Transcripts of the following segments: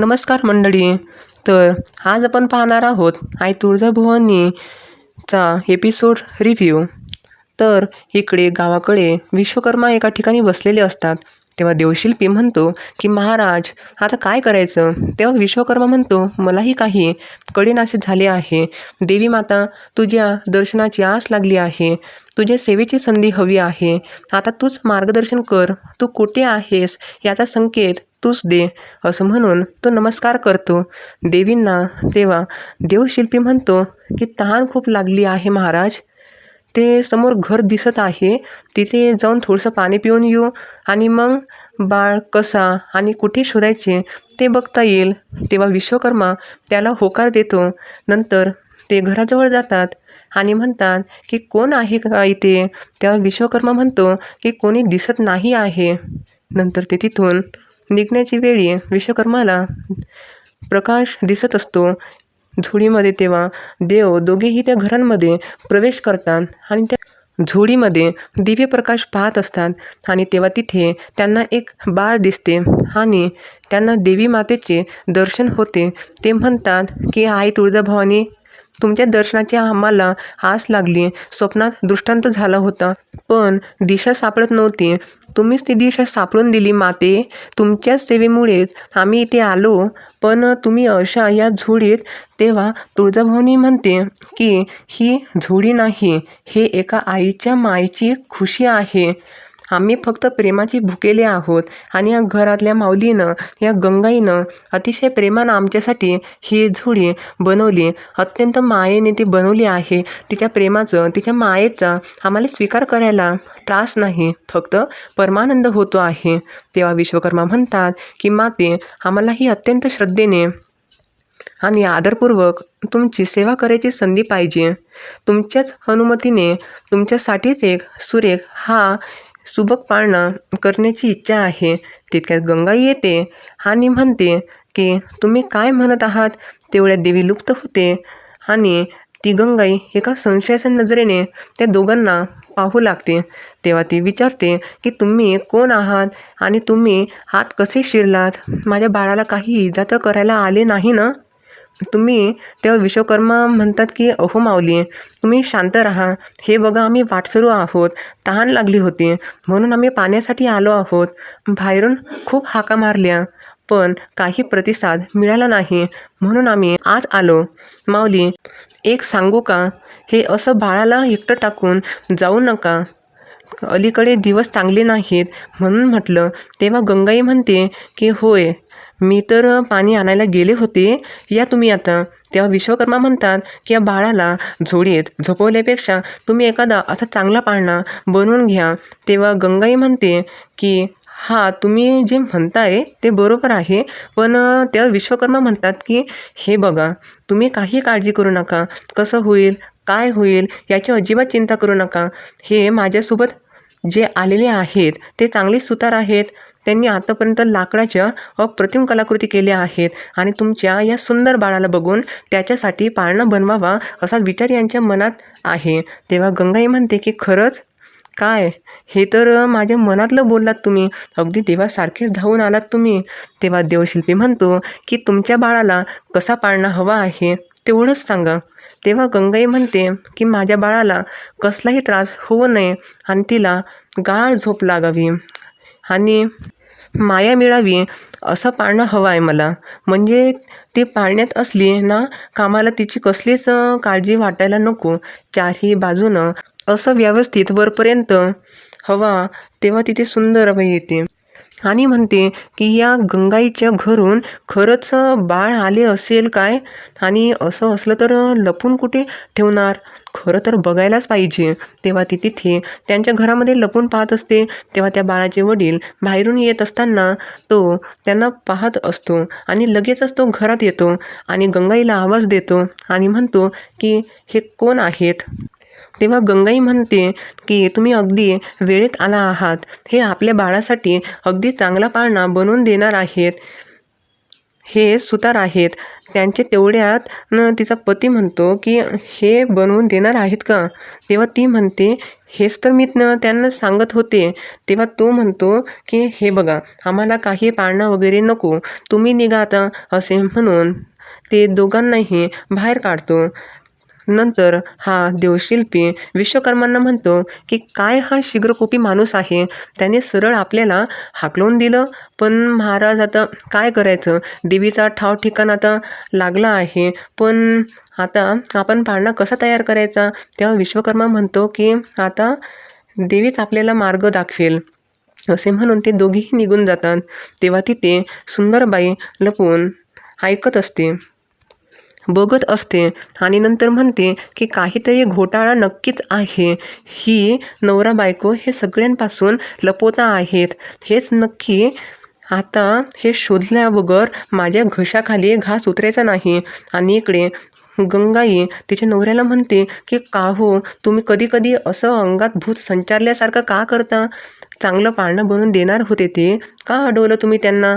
नमस्कार मंडळी. तर आज आपण पाहणार आहोत आई तुळजाभवानीचा एपिसोड रिव्ह्यू तर इकडे गावाकडे विश्वकर्मा एका ठिकाणी बसलेले असतात. तेव्हा देवशिल्पी म्हणतो की महाराज आता काय करायचं? तेव्हा विश्वकर्मा म्हणतो मलाही काही कडेनासे झाले आहे. देवी माता तुझ्या दर्शनाची आस लागली आहे. तुझ्या सेवेची संधी हवी आहे. आता तूच मार्गदर्शन कर. तू कुठे आहेस याचा संकेत तूच दे. असं म्हणून तो नमस्कार करतो. देवींना तेव्हा देवशिल्पी म्हणतो की तहान खूप लागली आहे महाराज. ते समोर घर दिसत आहे. तिथे जाऊन थोडंसं पाणी पिऊन येऊ. आणि मग बाळ कसा आणि कुठे शोधायचे ते बघता येईल. तेव्हा विश्वकर्मा त्याला होकार देतो. नंतर ते घराजवळ जातात आणि म्हणतात की कोण आहे का इथे? तेव्हा विश्वकर्मा म्हणतो की कोणी दिसत नाही आहे. नंतर ते तिथून निघण्याची वेळी विश्वकर्माला प्रकाश दिसत असतो. झोळीमध्ये तेव्हा देव दोघेही त्या घरांमध्ये प्रवेश करतात आणि त्या झोळीमध्ये दिव्य प्रकाश पाहत असतात. आणि तेव्हा तिथे त्यांना एक बाळ दिसते आणि त्यांना देवी मातेचे दर्शन होते. ते म्हणतात की आई तुळजाभवानी तुमच्या दर्शनाची आम्हाला आस लागली. स्वप्नात दृष्टांत झाला होता. पण दिशा सापडत नव्हती. तुम्हीच ती दिशा सापडून दिली माते. तुमच्या सेवेमुळेच आम्ही इथे आलो. पण तुम्ही अशा या झुडीत तेव्हा तुळजाभवानी म्हणते की ही झुडी नाही. हे एका आईच्या मायेची खुशी आहे. आम्ही फक्त प्रेमाची भुकेले आहोत आणि या घरातल्या माऊलीनं या गंगाईनं अतिशय प्रेमानं आमच्यासाठी ही झुडी बनवली. अत्यंत मायेने ती बनवली आहे. तिच्या प्रेमाचं तिच्या मायेचा आम्हाला स्वीकार करायला त्रास नाही. फक्त परमानंद होतो आहे. तेव्हा विश्वकर्मा म्हणतात की माते आम्हालाही अत्यंत श्रद्धेने आणि आदरपूर्वक तुमची सेवा करायची संधी पाहिजे. तुमच्याच अनुमतीने तुमच्यासाठीच एक सुरेख हा सुबक पाळणा करण्याची इच्छा आहे. तितक्यात गंगाई येते. आणि म्हणते की तुम्ही काय म्हणत आहात? तेवढ्या देवी लुप्त होते. आणि ती गंगाई एका संशयाच्या नजरेने त्या दोघांना पाहू लागते. तेव्हा ती विचारते की तुम्ही कोण आहात? आणि तुम्ही हात कसे शिरलात? माझ्या बाळाला काही इजा तर करायला आले नाही ना? तुम्ही तेव्हा विश्वकर्मा म्हणतात की अहो माऊली तुम्ही शांत राहा. हे बघा आम्ही वाटसरू आहोत. तहान लागली होती. म्हणून आम्ही पाण्यासाठी आलो आहोत. बाहेरून खूप हाका मारल्या. पण काही प्रतिसाद मिळाला नाही. म्हणून आम्ही आज आलो. माऊली एक सांगू का? हे असं बाळाला एकटं टाकून जाऊ नका. अलीकडे दिवस चांगले नाहीत. म्हणून म्हटलं तेव्हा गंगाई म्हणते की होय मी तर पाणी आणायला गेले होते. या तुम्ही आता. तेव्हा विश्वकर्मा म्हणतात की या बाळाला झोडीत झोपवल्यापेक्षा तुम्ही एखादा असा चांगला पाळणा बनवून घ्या. तेव्हा गंगाई म्हणते की हा तुम्ही जे म्हणताय ते बरोबर आहे. पण तेव्हा विश्वकर्मा म्हणतात की हे बघा तुम्ही काही काळजी करू नका. कसं होईल? काय होईल? याची अजिबात चिंता करू नका. हे माझ्यासोबत जे आलेले आहेत ते चांगले सुतार आहेत त्यांनी आतापर्यंत लाकडाच्या अप्रतिम कलाकृती केल्या आहेत आणि तुमच्या या सुंदर बाळाला बघून त्याच्यासाठी पाळणं बनवावा असा विचार यांच्या मनात आहे. तेव्हा गंगाई म्हणते की खरंच? काय? हे तर माझ्या मनातलं बोललात तुम्ही. अगदी देवासारखेच धावून आलात तुम्ही. तेव्हा देवशिल्पी म्हणतो की तुमच्या बाळाला कसा पाळणा हवा आहे तेवढंच सांगा. तेव्हा गंगाई म्हणते की माझ्या बाळाला कसलाही त्रास होऊ नये आणि तिला गाळ झोप लागावी. आणि माया मिळावी असं पाळणं हवं आहे मला. म्हणजे ती पाळण्यात असली ना कामाला तिची कसलीच काळजी वाटायला नको. चारही बाजूनं असं व्यवस्थित वरपर्यंत हवा तेव्हा तिथे सुंदर हवा येते. आणि म्हणते की या गंगाईच्या घरून खरंच बाळ आले असेल काय? आणि असं असलं तर लपून कुठे ठेवणार? खरं तर बघायलाच पाहिजे. तेव्हा ती तिथे त्यांच्या घरामध्ये लपून पाहत असते. तेव्हा त्या बाळाचे वडील बाहेरून येत असताना तो त्यांना पाहत असतो आणि लगेचच तो घरात येतो आणि गंगाईला आवाज देतो आणि म्हणतो की हे कोण आहेत? तेव्हा गंगाई म्हणते की तुम्ही अगदी वेळेत आला आहात. हे आपल्या बाळासाठी अगदी चांगला पाळणा बनवून देणार आहेत. हे सुतार आहेत. त्यांचे तेवढ्यात न तिचा पती म्हणतो की हे बनवून देणार आहेत का? तेव्हा ती म्हणते हेच तर मी त्यांना सांगत होते. तेव्हा तो म्हणतो की हे बघा आम्हाला काही पाळणं वगैरे नको. तुम्ही निघा आता असे म्हणून ते दोघांनाही बाहेर काढतो. नंतर हा देवशिल्पी विश्वकर्मांना म्हणतो की काय हा शीघ्रकोपी माणूस आहे? त्याने सरळ आपल्याला हाकलून दिलं. पण महाराज आता काय करायचं? देवीचा ठाव ठिकाण आता लागला आहे. पण आता आपण पाळणा कसा तयार करायचा? तेव्हा विश्वकर्मा म्हणतो की आता देवीच आपल्याला मार्ग दाखवेल. असे म्हणून ते दोघेही निघून जातात. तेव्हा तिथे सुंदरबाई लपून ऐकत असते. बघत असते आणि नंतर म्हणते की काहीतरी घोटाळा नक्कीच आहे. ही नवरा बायको हे सगळ्यांपासून लपवता आहेत. हेच नक्की आता हे शोधल्याबगर माझ्या घशाखाली घास उतरायचा नाही. आणि इकडे गंगाई तिच्या नवऱ्याला म्हणते की का हो तुम्ही कधी कधी असं अंगात भूत संचारल्यासारखं का करता? चांगलं पाळणं बनवून देणार होते ते. का अडवलं तुम्ही त्यांना?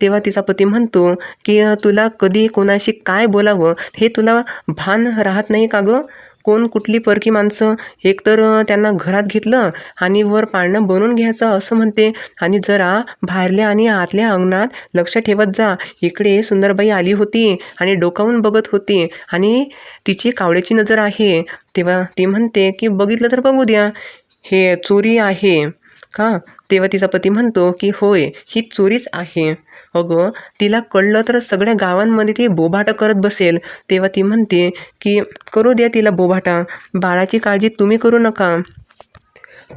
तेव्हा तिचा पती म्हणतो की तुला कधी कोणाशी काय बोलावं? हे तुला भान राहत नाही का गं? कोण कुठली परकी माणसं? एकतर त्यांना घरात घेतलं आणि वर पाळणं बनवून घ्यायचं असं म्हणते. आणि जरा बाहेरल्या आणि आतल्या अंगणात लक्ष ठेवत जा. इकडे सुंदरबाई आली होती आणि डोकावून बघत होती आणि तिची कावळ्याची नजर आहे. तेव्हा ती म्हणते की बघितलं तर बघू द्या. हे चोरी आहे. का? तेव्हा तिचा पती म्हणतो की होय ही चोरीच आहे. अगं तिला कळलं तर सगळ्या गावांमध्ये ती बोभाटा करत बसेल. तेव्हा ती म्हणते की करू द्या तिला बोभाटा बाळाची काळजी तुम्ही करू नका.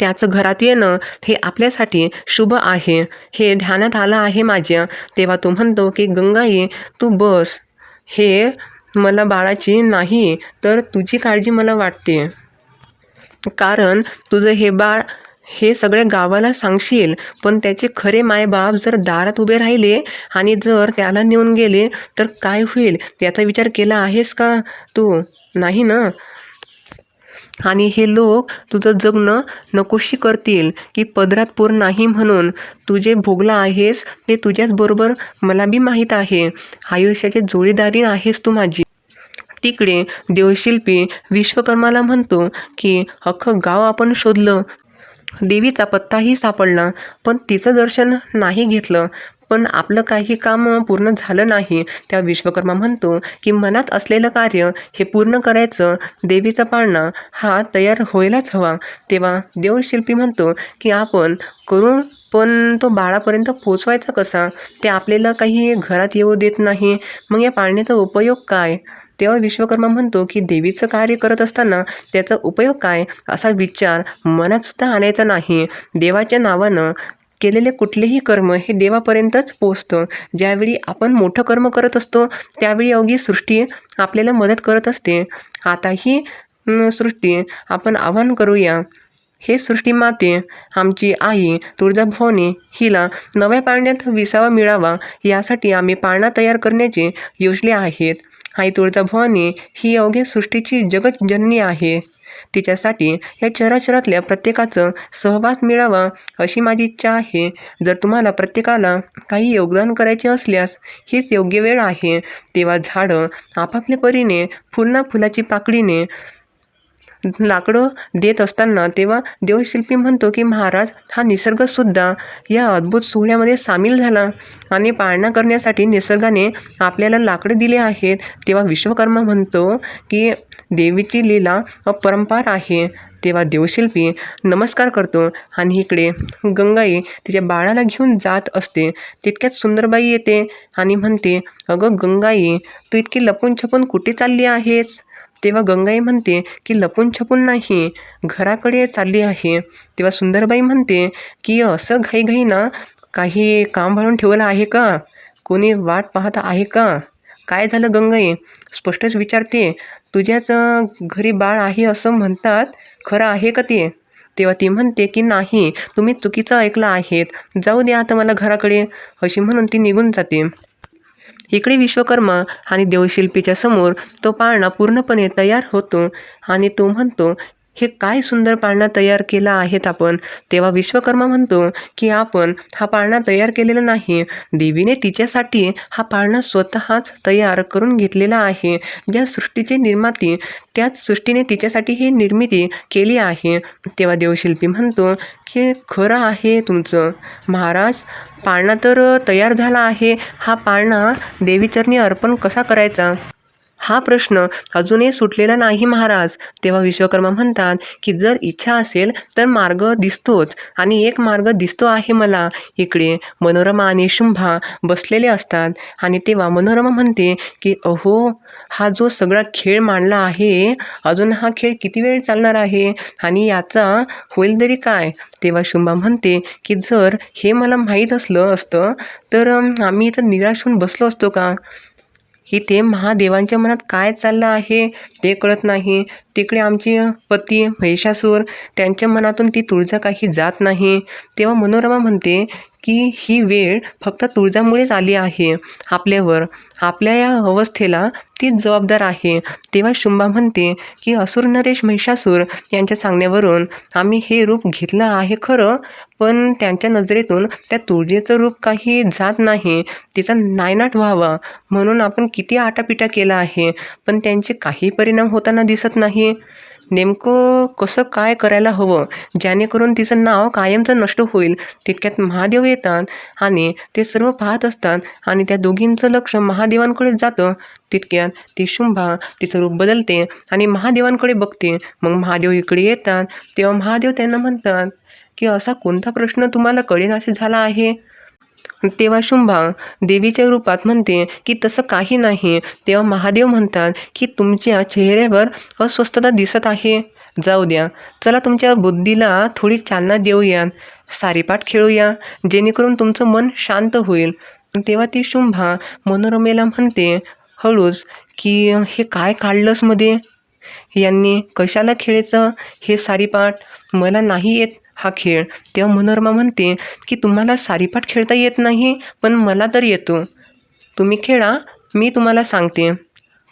त्याचं घरात येणं हे आपल्यासाठी शुभ आहे. हे ध्यानात आलं आहे माझ्या. तेव्हा तो म्हणतो की गंगाई तू बस. हे मला बाळाची नाही तर तुझी काळजी मला वाटते. कारण तुझं हे बाळ हे सगळ्या गावाला सांगशील पण त्याचे खरे मायबाप जर दारात उभे राहिले आणि जर त्याला नेऊन गेले तर काय होईल? त्याचा विचार केला आहेस का तू? नाही ना? आणि हे लोक तुझं जगणं नकोशी करतील की पदरात पूर नाही म्हणून. तू जे भोगला आहेस ते तुझ्याच बरोबर मला बी माहीत आहे. आयुष्याची जोडीदारी आहेस तू माझी. तिकडे देवशिल्पी विश्वकर्माला म्हणतो की अख्खं गाव आपण शोधलं देवीचा पत्ताही सापडला पण तिचं दर्शन नाही घेतलं. पण आपलं काही काम पूर्ण झालं नाही. त्या विश्वकर्मा म्हणतो की मनात असलेलं कार्य हे पूर्ण करायचं देवीचा पाळणा हा तयार व्हायलाच हवा. तेव्हा देवशिल्पी म्हणतो की आपण करू पण तो बाळापर्यंत पोचवायचा कसा? ते आपल्याला काही घरात येऊ देत नाही. मग या पाळण्याचा उपयोग काय? तेव्हा विश्वकर्मा म्हणतो की देवीचं कार्य करत असताना त्याचा उपयोग काय असा विचार मनातसुद्धा आणायचा नाही. देवाच्या नावानं केलेले कुठलेही कर्म हे देवापर्यंतच पोचतं ज्यावेळी आपण मोठं कर्म करत असतो त्यावेळी अवघी सृष्टी आपल्याला मदत करत असते. आताही सृष्टी आपण आवाहन करूया हे सृष्टी माते आमची आई तुळजाभवानी हिला नव्या पाळण्यात विसावा मिळावा यासाठी आम्ही पाळणा तयार करण्याचे योजले आहेत. आई तुळजाभवानी ही अवघ्या सृष्टीची जगतजननी आहे. तिच्यासाठी या चराचरातल्या प्रत्येकाचं सहवास मिळावा अशी माझी इच्छा आहे. जर तुम्हाला प्रत्येकाला काही योगदान करायचे असल्यास हीच योग्य वेळ आहे. तेव्हा झाडं आपापल्या परीने फुलना फुलाची पाकळीने लाकडं देत असताना तेव्हा देवशिल्पी म्हणतो की महाराज हा निसर्गसुद्धा या अद्भुत सोहळ्यामध्ये सामील झाला आणि पाळणा करण्यासाठी निसर्गाने आपल्याला लाकडं दिले आहेत. तेव्हा विश्वकर्मा म्हणतो की देवीची लीला अपरंपार आहे. तेव्हा देवशिल्पी नमस्कार करतो आणि इकडे गंगाई तिच्या बाळाला घेऊन जात असते. तितक्यात सुंदरबाई येते आणि म्हणते अगं गंगाई तू इतकी लपून छपून कुठे चालली आहेस? तेव्हा गंगाई म्हणते की लपून छपून नाही घराकडे चालली आहे. तेव्हा सुंदरबाई म्हणते की असं घाईघाई ना काही काम भरून ठेवलं आहे का? कोणी वाट पाहत आहे का? काय झालं गंगाई? स्पष्टच विचारते तुझ्याच घरी बाळ आहे असं म्हणतात खरं आहे का ते? तेव्हा ती म्हणते की नाही तुम्ही चुकीचं ऐकलं आहेत. जाऊ द्या आता मला घराकडे. अशी म्हणून ती निघून जाते. इकडे विश्वकर्मा आणि देवशिल्पीच्या समोर तो पाळणा पूर्णपणे तयार होतो आणि तो म्हणतो हे काय सुंदर पाळणा तयार केला आहेत आपण? तेव्हा विश्वकर्मा म्हणतो की आपण हा पाळणा तयार केलेला नाही. देवीने तिच्यासाठी हा पाळणा स्वतःच तयार करून घेतलेला आहे. ज्या सृष्टीची निर्माती त्याच सृष्टीने तिच्यासाठी ही निर्मिती केली आहे. तेव्हा देवशिल्पी म्हणतो की खरं आहे तुमचं. महाराज पाळणा तर तयार झाला आहे. हा पाळणा देवीचरणी अर्पण कसा करायचा? हा प्रश्न अजूनही सुटलेला नाही महाराज. तेव्हा विश्वकर्मा म्हणतात की जर इच्छा असेल तर मार्ग दिसतोच आणि एक मार्ग दिसतो आहे मला. इकडे मनोरमा आणि शुंभा बसलेले असतात आणि तेव्हा मनोरमा म्हणते की अहो हा जो सगळा खेळ मांडला आहे अजून हा खेळ किती वेळ चालणार आहे आणि याचा होईल तरी काय? तेव्हा शुंभा म्हणते की जर हे मला माहीत असलं असतं तर आम्ही इथं निराश होऊन बसलो असतो का? इथे महादेवांच्या मनात काय चाललं आहे ते कळत नाही. तिकडे आमचे पती महिषासूर त्यांच्या मनातून ती तुळजा काही जात नाही. तेव्हा मनोरमा म्हणते की ही वेळ फक्त तुळजामुळेच आली आहे. आपल्यावर आपल्या या अवस्थेला तीच जबाबदार आहे. तेव्हा शुंभा म्हणते की असुर नरेश महिषासूर यांच्या सांगण्यावरून आम्ही हे रूप घेतलं आहे खरं पण त्यांच्या नजरेतून त्या तुळजेचं रूप काही जात नाही. तिचा नायनाट व्हावा. म्हणून आपण किती आटापिटा केला आहे पण त्यांचे काही परिणाम होताना दिसत नाही. नेमकं कसं काय करायला हवं? जेणेकरून तिचं नाव कायमचं नष्ट होईल तितक्यात महादेव येतात आणि ते सर्व पाहत असतात आणि त्या दोघींचं लक्ष महादेवांकडे जातं. तितक्यात ती शुंभा तिचं रूप बदलते आणि महादेवांकडे बघते. मग महादेव इकडे येतात. तेव्हा महादेव त्यांना म्हणतात की असा कोणता प्रश्न तुम्हाला कळेनासे झाला आहे? तेव्हा शुंभा देवीच्या रूपात म्हणते की तसं काही नाही. तेव्हा महादेव म्हणतात की तुमच्या चेहऱ्यावर अस्वस्थता दिसत आहे. जाऊ द्या. चला तुमच्या बुद्धीला थोडी चालना देऊया. सारीपाठ खेळूया. जेणेकरून तुमचं मन शांत होईल. तेव्हा ती शुंभा मनोरमेला म्हणते हळूच की हे काय काढलंसमध्ये? यांनी कशाला खेळायचं हे सारीपाठ? मला नाही येत. हा खेळ. तेव्हा मनोरमा म्हणते की तुम्हाला सारीपाठ खेळता येत नाही पण मला तर येतो. तुम्ही खेळा मी तुम्हाला सांगते.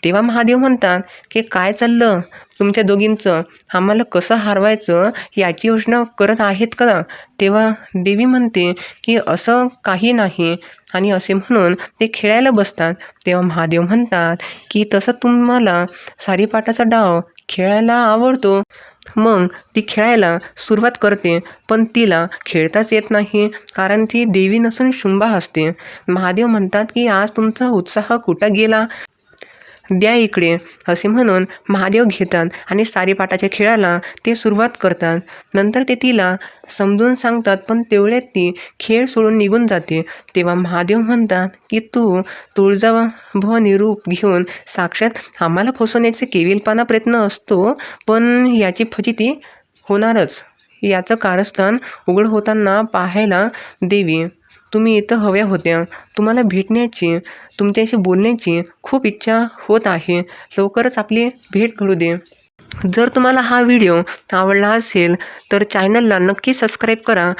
तेव्हा महादेव म्हणतात की काय चाललं? तुमच्या दोघींचं आम्हाला कसं हरवायचं? याची योजना करत आहेत का? तेव्हा देवी म्हणते की असं काही नाही. आणि असे म्हणून ते खेळायला बसतात. तेव्हा महादेव म्हणतात की तसं तुम्हाला सारीपाटाचा डाव खेळायला आवडतो. मग ती खेळायला सुरुवात करते पण तिला खेळताच येत नाही कारण ती देवी नसून शुंभा असते महादेव म्हणतात की आज तुमचा उत्साह कुठं गेला? द्या इकडे असे म्हणून महादेव घेतात आणि सारीपाटाच्या खेळाला ते सुरुवात करतात. नंतर ते तिला समजून सांगतात पण तेवढ्यात ती खेळ सोडून निघून जाते. तेव्हा महादेव म्हणतात की तू तुळजाभवानी रूप घेऊन साक्षात आम्हाला फसवण्याचे केविलपाना प्रयत्न असतो पण याची फजिती होणारच. याचं कारस्थान उघड होताना पाहायला देवी तुम्ही इथं हव्या होत्या. तुम्हाला भेटण्याची तुमच्याशी बोलण्याची खूप इच्छा होत आहे. लवकरच आपली भेट घडू दे. जर तुम्हाला हा व्हिडिओ आवडला असेल तर चॅनलला नक्की सबस्क्राईब करा.